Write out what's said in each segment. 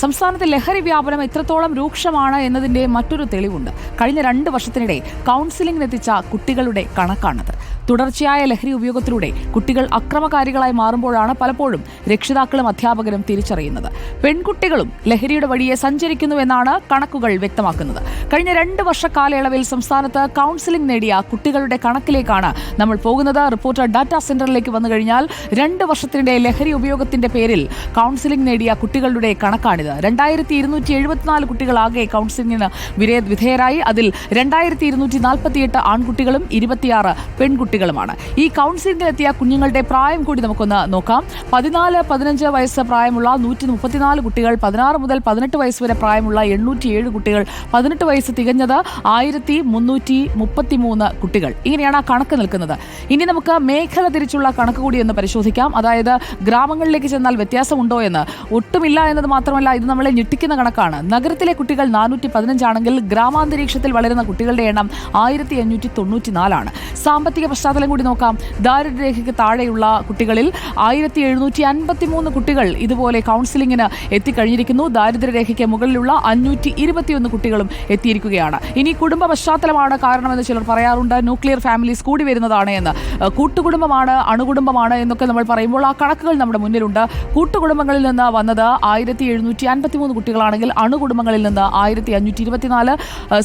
സംസ്ഥാനത്തെ ലഹരി വ്യാപനം എത്രത്തോളം രൂക്ഷമാണ് എന്നതിന്റെ മറ്റൊരു തെളിവുണ്ട്. കഴിഞ്ഞ രണ്ട് വർഷത്തിനിടെ കൗൺസിലിംഗിനെത്തിച്ച കുട്ടികളുടെ കണക്കാണത്. തുടർച്ചയായ ലഹരി ഉപയോഗത്തിലൂടെ കുട്ടികൾ അക്രമകാരികളായി മാറുമ്പോഴാണ് പലപ്പോഴും രക്ഷിതാക്കളും അധ്യാപകരും തിരിച്ചറിയുന്നത്. പെൺകുട്ടികളും ലഹരിയുടെ വഴിയെ സഞ്ചരിക്കുന്നുവെന്നാണ് കണക്കുകൾ വ്യക്തമാക്കുന്നത്. കഴിഞ്ഞ രണ്ട് വർഷ കാലയളവിൽ സംസ്ഥാനത്ത് കൗൺസിലിംഗ് നേടിയ കുട്ടികളുടെ കണക്കിലേക്കാണ് നമ്മൾ പോകുന്നത്. റിപ്പോർട്ടർ ഡാറ്റാ സെന്ററിലേക്ക് വന്നു കഴിഞ്ഞാൽ രണ്ട് വർഷത്തിനിടെ ലഹരി ഉപയോഗത്തിന്റെ പേരിൽ കൗൺസിലിംഗ് നേടിയ കുട്ടികളുടെ കണക്കാണിത് രണ്ടായിരത്തി ഇരുന്നൂറ്റി എഴുപത്തിനാല് കുട്ടികളാകെ കൗൺസിലിംഗിന് വിരേ വിധേയരായി. അതിൽ രണ്ടായിരത്തി ഇരുന്നൂറ്റി നാൽപ്പത്തിയെട്ട് ആൺകുട്ടികളും ഇരുപത്തിയാറ് പെൺകുട്ടികളുമാണ്. ഈ കൗൺസിലിംഗിലെത്തിയ കുഞ്ഞുങ്ങളുടെ പ്രായം കൂടി നമുക്കൊന്ന് നോക്കാം. പതിനാല് പതിനഞ്ച് വയസ്സ് പ്രായമുള്ള നൂറ്റി മുപ്പത്തിനാല് കുട്ടികൾ പതിനാറ് മുതൽ പതിനെട്ട് വയസ്സ് വരെ പ്രായമുള്ള എണ്ണൂറ്റിയേഴ് കുട്ടികൾ പതിനെട്ട് വയസ്സ് തികഞ്ഞത് ആയിരത്തി മുന്നൂറ്റി മുപ്പത്തിമൂന്ന് കുട്ടികൾ. ഇങ്ങനെയാണ് ആ കണക്ക് നിൽക്കുന്നത്. ഇനി നമുക്ക് മേഖല തിരിച്ചുള്ള കണക്ക് കൂടി ഒന്ന് പരിശോധിക്കാം. അതായത് ഗ്രാമങ്ങളിലേക്ക് ചെന്നാൽ വ്യത്യാസമുണ്ടോ എന്ന്. ഒട്ടുമില്ല എന്നത് മാത്രമല്ല ഇത് നമ്മളെ ഞെട്ടിക്കുന്ന കണക്കാണ്. നഗരത്തിലെ കുട്ടികൾ നാനൂറ്റി പതിനഞ്ചാണെങ്കിൽ ഗ്രാമാന്തരീക്ഷത്തിൽ വളരുന്ന കുട്ടികളുടെ എണ്ണം ആയിരത്തി അഞ്ഞൂറ്റി തൊണ്ണൂറ്റി നാലാണ് സാമ്പത്തിക പശ്ചാത്തലം കൂടി നോക്കാം. ദാരിദ്ര്യരേഖയ്ക്ക് താഴെയുള്ള കുട്ടികളിൽ ആയിരത്തി എഴുന്നൂറ്റി അൻപത്തി മൂന്ന് കുട്ടികൾ ഇതുപോലെ കൗൺസിലിംഗിന് എത്തിക്കഴിഞ്ഞിരിക്കുന്നു. ദാരിദ്ര്യരേഖയ്ക്ക് മുകളിലുള്ള അഞ്ഞൂറ്റി ഇരുപത്തിയൊന്ന് കുട്ടികളും എത്തിയിരിക്കുകയാണ്. ഇനി കുടുംബ പശ്ചാത്തലമാണ് കാരണമെന്ന് ചിലർ പറയാറുണ്ട്. ന്യൂക്ലിയർ ഫാമിലീസ് കൂടി വരുന്നതാണ് എന്ന്. കൂട്ടുകുടുംബമാണ് അണുകുടുംബമാണ് എന്നൊക്കെ നമ്മൾ പറയുമ്പോൾ ആ കണക്കുകൾ നമ്മുടെ മുന്നിലുണ്ട്. കൂട്ടുകുടുംബങ്ങളിൽ നിന്ന് വന്നത് ആയിരത്തി എഴുന്നൂറ്റി അൻപത്തി മൂന്ന് കുട്ടികളാണെങ്കിൽ അണുകുടുംബങ്ങളിൽ നിന്ന് ആയിരത്തി അഞ്ഞൂറ്റി ഇരുപത്തിനാല്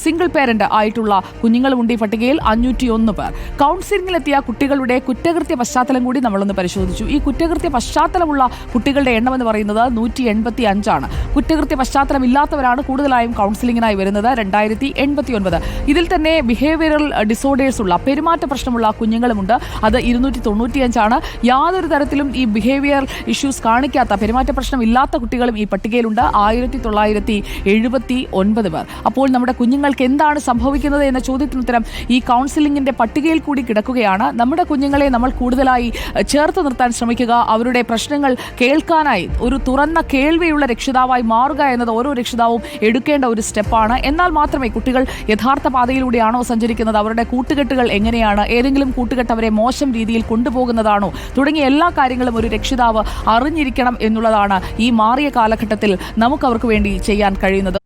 സിംഗിൾ പേരന്റ് ആയിട്ടുള്ള കുഞ്ഞുങ്ങളുമുണ്ട് ഈ പട്ടികയിൽ അഞ്ഞൂറ്റി ഒന്ന് പേർ. കൗൺസിലിംഗിലെത്തിയ കുട്ടികളുടെ കുറ്റകൃത്യ പശ്ചാത്തലം കൂടി നമ്മളൊന്ന് പരിശോധിച്ചു. ഈ കുറ്റകൃത്യ പശ്ചാത്തലമുള്ള കുട്ടികളുടെ എണ്ണം എന്ന് പറയുന്നത് നൂറ്റി എൺപത്തി അഞ്ചാണ് കുറ്റകൃത്യ പശ്ചാത്തലം ഇല്ലാത്തവരാണ് കൂടുതലായും കൗൺസിലിംഗിനായി വരുന്നത് രണ്ടായിരത്തി എൺപത്തി ഒൻപത് ഇതിൽ തന്നെ ബിഹേവിയറൽ ഡിസോർഡേഴ്സ് ഉള്ള പെരുമാറ്റ പ്രശ്നമുള്ള കുഞ്ഞുങ്ങളുമുണ്ട്. അത് ഇരുന്നൂറ്റി തൊണ്ണൂറ്റിയഞ്ചാണ് യാതൊരു തരത്തിലും ഈ ബിഹേവിയർ ഇഷ്യൂസ് കാണിക്കാത്ത പെരുമാറ്റ പ്രശ്നം ഇല്ലാത്ത കുട്ടികളും ഈ പട്ടികയിലുണ്ട് ആയിരത്തി തൊള്ളായിരത്തി എഴുപത്തി ഒൻപത് പേർ. അപ്പോൾ നമ്മുടെ കുഞ്ഞുങ്ങൾക്ക് എന്താണ് സംഭവിക്കുന്നത് എന്ന ചോദ്യത്തിന് ഉത്തരം ഈ കൗൺസിലിംഗിന്റെ പട്ടികയിൽ കൂടി കിടക്കുകയാണ്. നമ്മുടെ കുഞ്ഞുങ്ങളെ നമ്മൾ കൂടുതലായി ചേർത്ത് നിർത്താൻ ശ്രമിക്കുക. അവരുടെ പ്രശ്നങ്ങൾ കേൾക്കാനായി ഒരു തുറന്ന കേൾവിയുള്ള രക്ഷിതാവായി മാറുക എന്നത് ഓരോ രക്ഷിതാവും എടുക്കേണ്ട ഒരു സ്റ്റെപ്പാണ്. എന്നാൽ മാത്രമേ കുട്ടികൾ യഥാർത്ഥ പാതയിലൂടെയാണോ സഞ്ചരിക്കുന്നത്? അവരുടെ കൂട്ടുകെട്ടുകൾ എങ്ങനെയാണ്? ഏതെങ്കിലും കൂട്ടുകെട്ട് അവരെ മോശം രീതിയിൽ കൊണ്ടുപോകുന്നതാണോ? തുടങ്ങിയ എല്ലാ കാര്യങ്ങളും ഒരു രക്ഷിതാവ് അറിഞ്ഞിരിക്കണം എന്നുള്ളതാണ് ഈ മാറിയ കാലഘട്ടത്തിൽ നമുക്ക് അവർക്ക് വേണ്ടി ചെയ്യാൻ കഴിയുന്നത്.